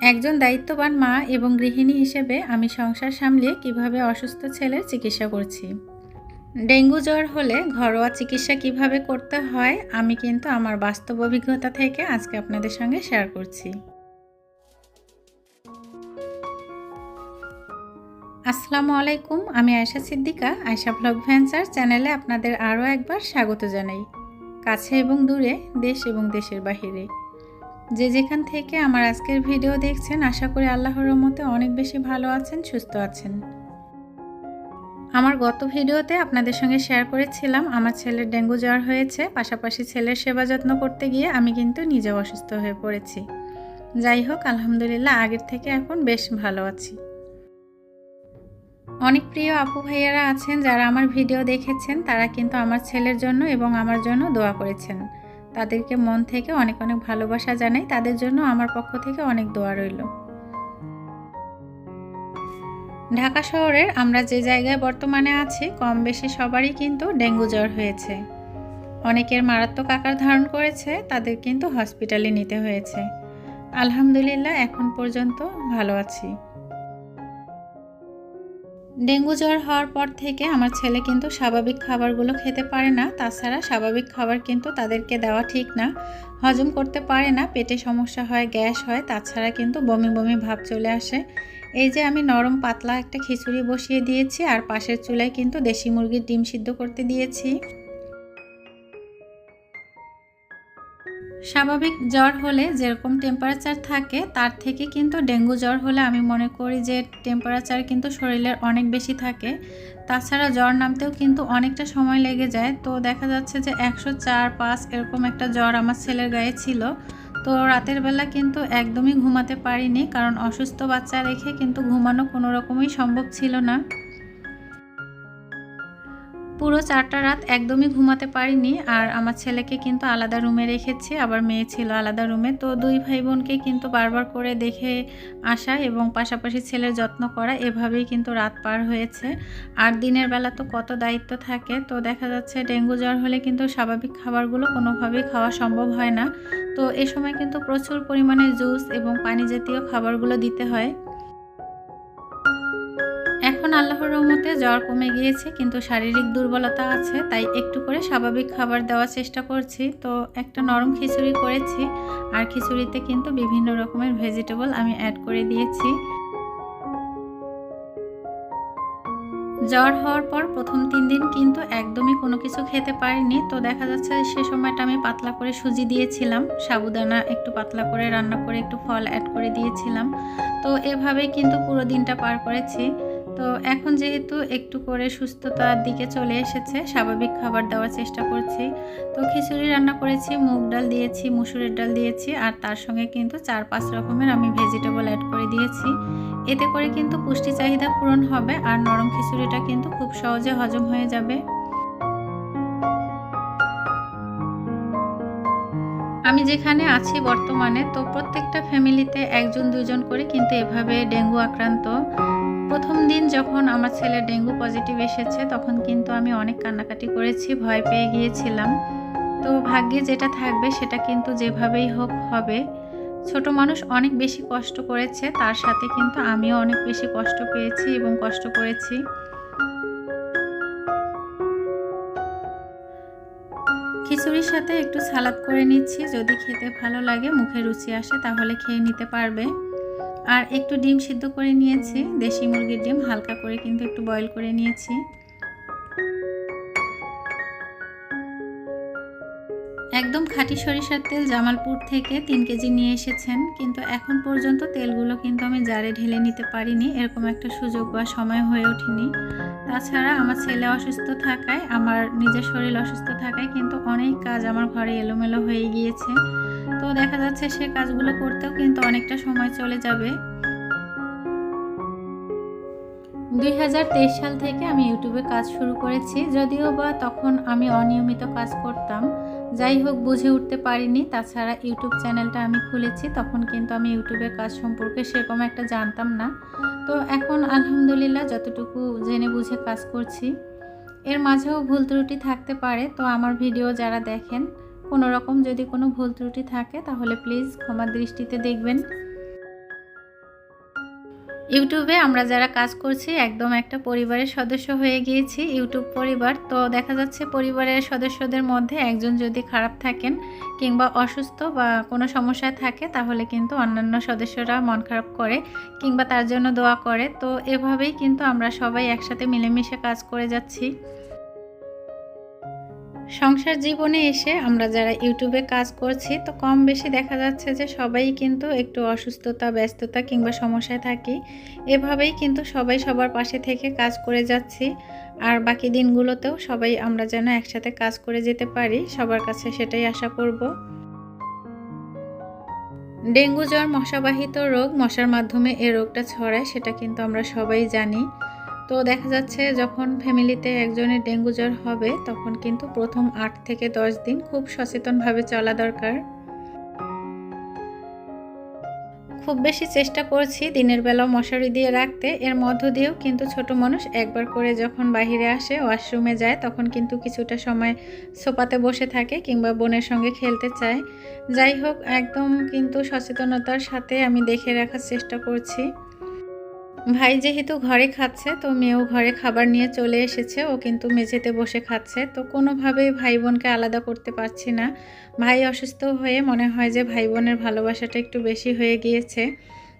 একজন দায়িত্ববান মা এবং গৃহিণী হিসেবে আমি সংসার সামলিয়ে কীভাবে অসুস্থ ছেলের চিকিৎসা করছি? ডেঙ্গু জ্বর হলে ঘরোয়া চিকিৎসা কীভাবে করতে হয়, আমি কিন্তু আমার বাস্তব অভিজ্ঞতা থেকে আজকে আপনাদের সঙ্গে শেয়ার করছি। আসসালামু আলাইকুম, আমি আয়শা সিদ্দিকা, আয়শা ব্লগ ভেঞ্চার চ্যানেলে আপনাদের আরও একবার স্বাগত জানাই। কাছে এবং দূরে, দেশ এবং দেশের বাহিরে। যে যেখান থেকে আমার আজকের ভিডিও দেখছেন, আশা করি আল্লাহর রহমতে অনেক বেশি ভালো আছেন, সুস্থ আছেন। আমার গত ভিডিওতে আপনাদের সঙ্গে শেয়ার করেছিলাম, আমার ছেলের ডেঙ্গু জ্বর হয়েছে, পাশাপাশি ছেলের সেবা যত্ন করতে গিয়ে আমি কিন্তু নিজেও অসুস্থ হয়ে পড়েছি। যাই হোক, আলহামদুলিল্লাহ, আগের থেকে এখন বেশ ভালো আছি। অনেক প্রিয় আপু ভাইয়ারা আছেন, যারা আমার ভিডিও দেখেছেন, তারা কিন্তু আমার ছেলের জন্য এবং আমার জন্য দোয়া করেছেন। তাদেরকে মন থেকে অনেক অনেক ভালোবাসা জানাই। তাদের জন্য আমার পক্ষ থেকে অনেক দোয়া রইল। ঢাকা শহরের আমরা যে জায়গায় বর্তমানে আছি কম বেশি সবারই কিন্তু ডেঙ্গু জ্বর হয়েছে। অনেকের মারাত্মক আকার ধারণ করেছে, তাদের কিন্তু হসপিটালে নিতে হয়েছে। আলহামদুলিল্লাহ, এখন পর্যন্ত ভালো আছি। ডেঙ্গু জ্বর হওয়ার পর থেকে আমার ছেলে কিন্তু স্বাভাবিক খাবারগুলো খেতে পারে না। তাছাড়া স্বাভাবিক খাবার কিন্তু তাদেরকে দেওয়া ঠিক না। হজম করতে পারে না, পেটে সমস্যা হয়, গ্যাস হয়, তাছাড়া কিন্তু বমি বমি ভাব চলে আসে। এই যে আমি নরম পাতলা একটা খিচুড়ি বসিয়ে দিয়েছি আর পাশের চুলায় কিন্তু দেশি মুরগির ডিম সিদ্ধ করতে দিয়েছি। স্বাভাবিক জ্বর হলে যেরকম টেম্পারেচার থাকে, তার থেকে কিন্তু ডেঙ্গু জ্বর হলে আমি মনে করি যে টেম্পারেচার কিন্তু শরীরের অনেক বেশি থাকে। তাছাড়া জ্বর নামতেও কিন্তু অনেকটা সময় লেগে যায়। তো দেখা যাচ্ছে যে একশো চার, পাঁচ এরকম একটা জ্বর আমার ছেলের গায়ে ছিল। তো রাতের বেলা কিন্তু একদমই ঘুমাতে পারিনি, কারণ অসুস্থ বাচ্চা রেখে কিন্তু ঘুমানো কোনো রকমই সম্ভব ছিল না। পুরো চারটা রাত একদমই ঘুমাতে পারিনি আর আমার ছেলেকে কিন্তু আলাদা রুমে রেখেছি, আবার মেয়ে ছিল আলাদা রুমে। তো দুই ভাই বোনকে কিন্তু বারবার করে দেখে আসা এবং পাশাপাশি ছেলের যত্ন করা এভাবেই কিন্তু রাত পার হয়েছে। আর দিনের বেলা তো কত দায়িত্ব থাকে, তো দেখা যাচ্ছে ডেঙ্গু জ্বর হলে কিন্তু স্বাভাবিক খাবারগুলো কোনোভাবেই খাওয়া সম্ভব হয় না। তো এ সময় কিন্তু প্রচুর পরিমাণে জুস এবং পানি জাতীয় খাবারগুলো দিতে হয়। এখন আল্লাহর রহমতে জ্বর কমে গিয়েছে, কিন্তু শারীরিক দুর্বলতা আছে, তাই একটু করে স্বাভাবিক খাবার দেওয়ার চেষ্টা করছি। তো একটা নরম খিচুড়ি করেছি, আর খিচুড়িতে কিন্তু বিভিন্ন রকমের ভেজিটেবল আমি অ্যাড করে দিয়েছি। জ্বর হওয়ার পর প্রথম তিন দিন কিন্তু একদমই কোনো কিছু খেতে পারিনি, তো দেখা যাচ্ছে সে সময়টা আমি পাতলা করে সুজি দিয়েছিলাম, সাবুদানা একটু পাতলা করে রান্না করে একটু ফল অ্যাড করে দিয়েছিলাম। তো এভাবেই কিন্তু পুরো দিনটা পার করেছি। তো এখন যেহেতু একটু করে সুস্থতার দিকে চলে এসেছে, স্বাভাবিক খাবার দেওয়ার চেষ্টা করছি। তো খিচুড়ি রান্না করেছি, মুগ ডাল দিয়েছি, মুসুরের ডাল দিয়েছি, আর তার সঙ্গে কিন্তু চার পাঁচ রকমের আমি ভেজিটেবল অ্যাড করে দিয়েছি। এতে করে কিন্তু পুষ্টি চাহিদা পূরণ হবে, আর নরম খিচুড়িটা কিন্তু খুব সহজে হজম হয়ে যাবে। আমি যেখানে আছি বর্তমানে, তো প্রত্যেকটা ফ্যামিলিতে একজন দুজন করে কিন্তু এভাবে ডেঙ্গু আক্রান্ত। প্রথম দিন যখন আমার ছেলে ডেঙ্গু পজিটিভ এসেছে, তখন কিন্তু আমি অনেক কান্নাকাটি করেছি, ভয় পেয়ে গিয়েছিলাম। তো ভাগ্যে যেটা থাকবে সেটা কিন্তু যেভাবেই হোক হবে। ছোট মানুষ অনেক বেশি কষ্ট করেছে, তার সাথে কিন্তু আমিও অনেক বেশি কষ্ট পেয়েছি এবং কষ্ট করেছি। খিচুড়ির সাথে একটু সালাদ করে নিচ্ছি, যদি খেতে ভালো লাগে, মুখে রুচি আসে তাহলে খেয়ে নিতে পারবে। আর একটু ডিম সিদ্ধ করে নিয়েছি। দেশি মুরগির ডিম হালকা করে কিন্তু একটু বয়েল করে নিয়েছি। একদম খাঁটি সরিষার তেল জামালপুর থেকে তিন কেজি নিয়ে এসেছেন। কিন্তু এখন পর্যন্ত তেলগুলো কিন্তু আমি জারে ঢেলে নিতে পারিনি। এরকম একটা সুযোগ বা সময় হয়ে ওঠেনি। তাছাড়া আমার ছেলে অসুস্থ থাকায়, আমার নিজের শরীর অসুস্থ থাকায় কিন্তু অনেক কাজ আমার ঘরে এলোমেলো হয়ে গিয়েছে। তো দেখা যাচ্ছে সে কাজগুলো করতেও কিন্তু অনেকটা সময় চলে যাবে। দুই হাজার তেইশ সাল থেকে আমি ইউটিউবে কাজ শুরু করেছি, যদিও বা তখন আমি অনিয়মিত কাজ করতাম। যাই হোক, বুঝে উঠতে পারিনি। তাছাড়া ইউটিউব চ্যানেলটা আমি খুলেছি, তখন কিন্তু আমি ইউটিউবের কাজ সম্পর্কে সেরকম একটা জানতাম না। তো এখন আলহামদুলিল্লাহ যতটুকু জেনে বুঝে কাজ করছি। এর মাঝেও ভুল ত্রুটি থাকতে পারে, তো আমার ভিডিও যারা দেখেন কোনো রকম যদি কোনো ভুল ত্রুটি থাকে, তাহলে প্লিজ ক্ষমা দৃষ্টিতে দেখবেন। ইউটিউবে আমরা যারা কাজ করছি, একদম একটা পরিবারের সদস্য হয়ে গিয়েছি। ইউটিউব পরিবার, তো দেখা যাচ্ছে পরিবারের সদস্যদের মধ্যে একজন যদি খারাপ থাকেন কিংবা অসুস্থ বা কোনো সমস্যায় থাকে, তাহলে কিন্তু অন্যান্য সদস্যরা মন খারাপ করে কিংবা তার জন্য দোয়া করে। তো এভাবেই কিন্তু আমরা সবাই একসাথে মিলেমিশে কাজ করে যাচ্ছি। সংসার জীবনে এসে আমরা যারা ইউটিউবে কাজ করছি, তো কম বেশি দেখা যাচ্ছে যে সবাই কিন্তু একটু অসুস্থতা, ব্যস্ততা কিংবা সমস্যায় থাকি। এভাবেই কিন্তু সবাই সবার পাশে থেকে কাজ করে যাচ্ছি। আর বাকি দিনগুলোতেও সবাই আমরা যেন একসাথে কাজ করে যেতে পারি, সবার কাছে সেটাই আশা করব। ডেঙ্গু জ্বর, মশাবাহিত রোগ, মশার মাধ্যমে এ রোগটা ছড়ায়, সেটা কিন্তু আমরা সবাই জানি। তো দেখা যাচ্ছে যখন ফ্যামিলিতে একজনের ডেঙ্গু জ্বর হবে, তখন কিন্তু প্রথম আট থেকে দশ দিন খুব সচেতনভাবে চলা দরকার। খুব বেশি চেষ্টা করছি দিনের বেলা মশারি দিয়ে রাখতে। এর মধ্য দিয়েও কিন্তু ছোট মানুষ একবার করে যখন বাহিরে আসে, ওয়াশরুমে যায়, তখন কিন্তু কিছুটা সময় সোপাতে বসে থাকে কিংবা বোনের সঙ্গে খেলতে চায়। যাই হোক, একদম কিন্তু সচেতনতার সাথে আমি দেখে রাখার চেষ্টা করছি। ভাই যেহেতু ঘরে খাচ্ছে, তো মেয়েও ঘরে খাবার নিয়ে চলে এসেছে, ও কিন্তু মেঝেতে বসে খাচ্ছে। তো কোনোভাবেই ভাই বোনকে আলাদা করতে পারছি না। ভাই অসুস্থ হয়ে মনে হয় যে ভাই বোনের ভালোবাসাটা একটু বেশি হয়ে গিয়েছে।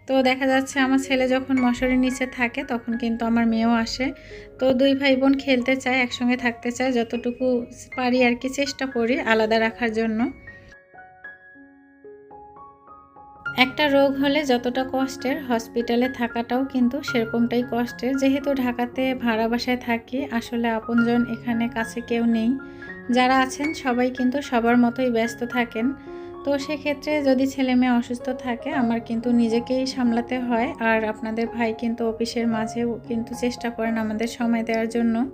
তো দেখা যাচ্ছে আমার ছেলে যখন মশারির নিচে থাকে, তখন কিন্তু আমার মেয়েও আসে। তো দুই ভাই বোন খেলতে চায়, একসঙ্গে থাকতে চায়, যতটুকু পারি আর কি চেষ্টা করি আলাদা রাখার জন্য। একটা রোগ হলে যতটা কষ্টের হসপিটালে থাকাটাও কিন্তু সেরকমটাই কষ্টের। যেহেতু ঢাকাতে ভাড়া বাসায় থাকি, আসলে আপনজন এখানে কাছে কেউ নেই। যারা আছেন, সবাই কিন্তু সবার মতোই ব্যস্ত থাকেন। তো সেক্ষেত্রে যদি ছেলে মেয়ে অসুস্থ থাকে, আমার কিন্তু নিজেকেই সামলাতে হয়। আর আপনাদের ভাই কিন্তু অফিসের মাঝেও কিন্তু চেষ্টা করেন আমাদের সময় দেওয়ার জন্য।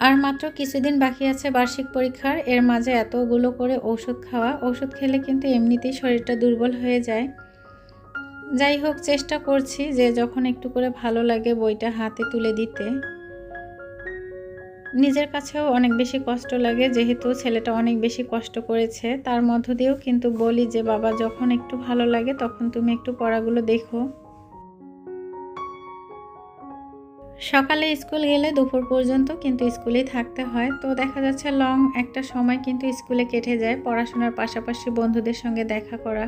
আর মাত্র কিছুদিন বাকি আছে বার্ষিক পরীক্ষার, এর মাঝে এতগুলো করে ওষুধ খাওয়া। ওষুধ খেলে কিন্তু এমনিতেই শরীরটা দুর্বল হয়ে যায়। যাই হোক, চেষ্টা করছি যে যখন একটু করে ভালো লাগে বইটা হাতে তুলে দিতে। নিজের কাছেও অনেক বেশি কষ্ট লাগে, যেহেতু ছেলেটা অনেক বেশি কষ্ট করেছে। তার মধ্য দিয়েও কিন্তু বলি যে, বাবা, যখন একটু ভালো লাগে তখন তুমি একটু পড়াগুলো দেখো। সকালে স্কুল গেলে দুপুর পর্যন্ত কিন্তু স্কুলেই থাকতে হয়। তো দেখা যাচ্ছে লং একটা সময় কিন্তু স্কুলে কেটে যায় পড়াশোনার পাশাপাশি বন্ধুদের সঙ্গে দেখা করা,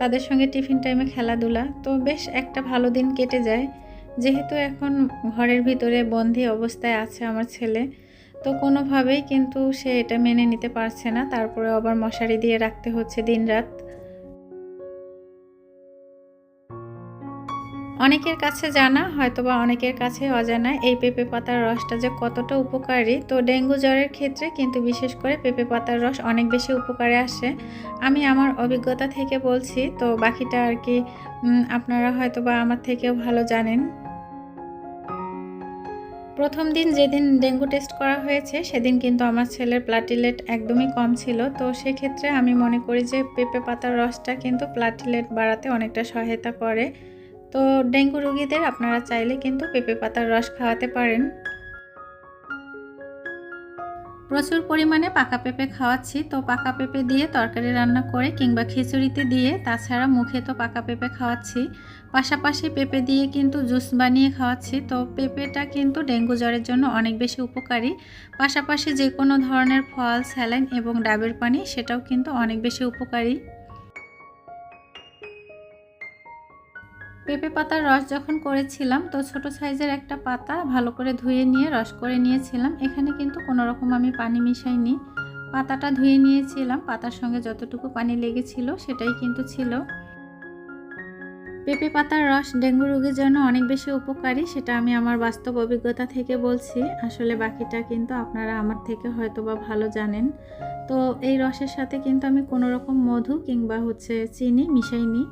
তাদের সঙ্গে টিফিন টাইমে খেলাধুলা। তো বেশ একটা ভালো দিন কেটে যায়। যেহেতু এখন ঘরের ভিতরে বন্দি অবস্থায় আছে আমার ছেলে, তো কোনোভাবেই কিন্তু সে এটা মেনে নিতে পারছে না। তারপরে আবার মশারি দিয়ে রাখতে হচ্ছে দিন রাত অনেকের কাছে জানা, হয়তোবা অনেকের কাছে অজানা এই পেঁপে পাতার রসটা যে কতটা উপকারী, তো ডেঙ্গু জ্বরের ক্ষেত্রে কিন্তু বিশেষ করে পেঁপে পাতার রস অনেক বেশি উপকারে আসে। আমি আমার অভিজ্ঞতা থেকে বলছি, তো বাকিটা আর কি আপনারা হয়তোবা আমার থেকেও ভালো জানেন। প্রথম দিন যেদিন ডেঙ্গু টেস্ট করা হয়েছে, সেদিন কিন্তু আমার ছেলের প্লাটিলেট একদমই কম ছিল। তো সেক্ষেত্রে আমি মনে করি যে পেঁপে পাতার রসটা কিন্তু প্লাটিলেট বাড়াতে অনেকটা সহায়তা করে। তো ডেঙ্গু রোগীদের আপনারা চাইলে কিন্তু পেঁপে পাতার রস খাওয়াতে পারেন। প্রচুর পরিমাণে পাকা পেঁপে খাওয়াচ্ছি। তো পাকা পেঁপে দিয়ে তরকারি রান্না করে কিংবা খিচুড়িতে দিয়ে, তাছাড়া মুখে তো পাকা পেঁপে খাওয়াচ্ছি। পাশাপাশি পেঁপে দিয়ে কিন্তু জুস বানিয়ে খাওয়াচ্ছি। তো পেঁপেটা কিন্তু ডেঙ্গু জ্বরের জন্য অনেক বেশি উপকারী। পাশাপাশি যে কোনো ধরনের ফল, স্যালাইন এবং ডাবের পানি, সেটাও কিন্তু অনেক বেশি উপকারী। পেঁপে পাতার রস যখন করেছিলাম, তো ছোট সাইজের একটা পাতা ভালো করে ধুয়ে নিয়ে রস করে নিয়েছিলাম। এখানে কিন্তু কোনো রকম আমি পানি মিশাইনি। পাতাটা ধুয়ে নিয়েছিলাম। পাতার সঙ্গে যতটুকু পানি লেগেছিল সেটাই কিন্তু ছিল। পেঁপে পাতার রস ডেঙ্গু রোগীর জন্য অনেক বেশি উপকারী, সেটা আমি আমার বাস্তব অভিজ্ঞতা থেকে বলছি। আসলে বাকিটা কিন্তু আপনারা আমার থেকে হয়তো বা ভালো জানেন। তো এই রসের সাথে কিন্তু আমি কোনো রকম মধু কিংবা হচ্ছে চিনি মিশাইনি।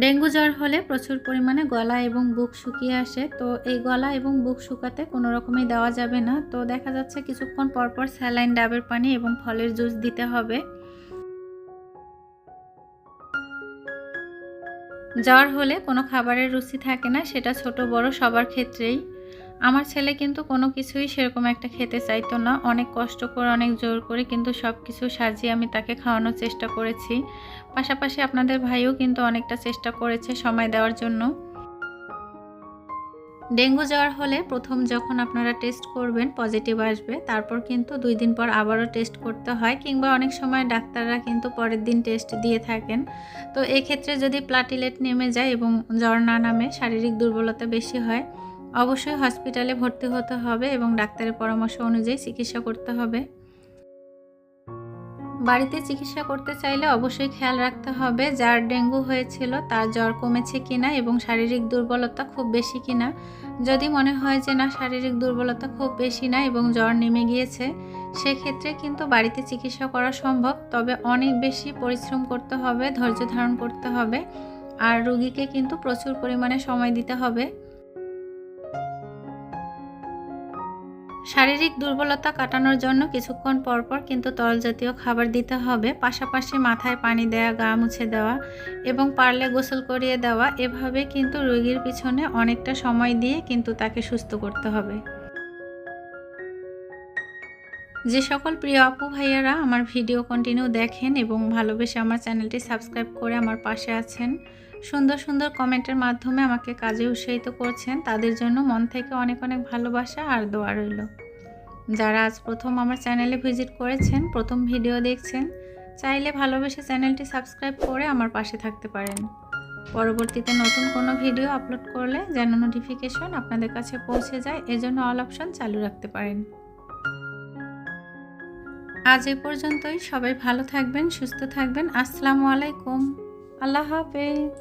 ডেঙ্গু জ্বর হলে প্রচুর পরিমাণে গলা এবং বুক শুকিয়ে আসে। তো এই গলা এবং বুক শুকাতে কোনো রকমই দেওয়া যাবে না। তো দেখা যাচ্ছে কিছুক্ষণ পরপর স্যালাইন, ডাবের পানি এবং ফলের জুস দিতে হবে। জ্বর হলে কোনো খাবারের রুচি থাকে না, সেটা ছোট বড় সবার ক্ষেত্রেই। আমার ছেলে কিন্তু কোনো কিছুই সেরকম একটা খেতে চাইতো না। অনেক কষ্ট করে, অনেক জোর করে কিন্তু সব কিছু সাজিয়ে আমি তাকে খাওয়ানোর চেষ্টা করেছি। পাশাপাশি আপনাদের ভাইও কিন্তু অনেকটা চেষ্টা করেছে সময় দেওয়ার জন্য। ডেঙ্গু জ্বর হলে প্রথম যখন আপনারা টেস্ট করবেন পজিটিভ আসবে। তারপর কিন্তু দুই দিন পর আবারও টেস্ট করতে হয় কিংবা অনেক সময় ডাক্তাররা কিন্তু পরের দিন টেস্ট দিয়ে থাকেন। তো এক্ষেত্রে যদি প্লাটিলেট নেমে যায় এবং জ্বর না নামে, শারীরিক দুর্বলতা বেশি হয় অবশ্যই হসপিটালে ভর্তি হতে হবে এবং ডাক্তারের পরামর্শ অনুযায়ী চিকিৎসা করতে হবে। বাড়িতে চিকিৎসা করতে চাইলে অবশ্যই খেয়াল রাখতে হবে যার ডেঙ্গু হয়েছিল তার জ্বর কমেছে কিনা এবং শারীরিক দুর্বলতা খুব বেশি কিনা। যদি মনে হয় যে না, শারীরিক দুর্বলতা খুব বেশি না এবং জ্বর নেমে গিয়েছে, সেক্ষেত্রে কিন্তু বাড়িতে চিকিৎসা করা সম্ভব। তবে অনেক বেশি পরিশ্রম করতে হবে, ধৈর্য ধারণ করতে হবে। আর রুগীকে কিন্তু প্রচুর পরিমাণে সময় দিতে হবে। শারীরিক দুর্বলতা কাটানোর জন্য কিছুক্ষণ পরপর কিন্তু তরল জাতীয় খাবার দিতে হবে। পাশাপাশি মাথায় পানি দেওয়া গা মুছে দেওয়া এবং পারলে গোসল করিয়ে দেওয়া, এভাবে কিন্তু রোগীর পিছনে অনেকটা সময় দিয়ে কিন্তু তাকে সুস্থ করতে হবে। যে সকল প্রিয় আপু ভাইয়ারা আমার ভিডিও কন্টিনিউ দেখেন এবং ভালোবেসে আমার চ্যানেলটি সাবস্ক্রাইব করে আমার পাশে আছেন সুন্দর সুন্দর কমেন্টের মাধ্যমে আমাকে কাজে উৎসাহিত করছেন। তাদের জন্য মন থেকে অনেক অনেক ভালোবাসা আর দোয়া রইল। যারা আজ প্রথম আমার চ্যানেলে ভিজিট করেছেন, প্রথম ভিডিও দেখছেন, চাইলে ভালোবেসে চ্যানেলটি সাবস্ক্রাইব করে আমার পাশে থাকতে পারেন। পরবর্তীতে নতুন কোনো ভিডিও আপলোড করলে যেন নোটিফিকেশন আপনাদের কাছে পৌঁছে যায়, এজন্য অল অপশন চালু রাখতে পারেন। আজ এ পর্যন্তই। সবাই ভালো থাকবেন, সুস্থ থাকবেন। আসসালামু আলাইকুম। আল্লাহ হাফেজ।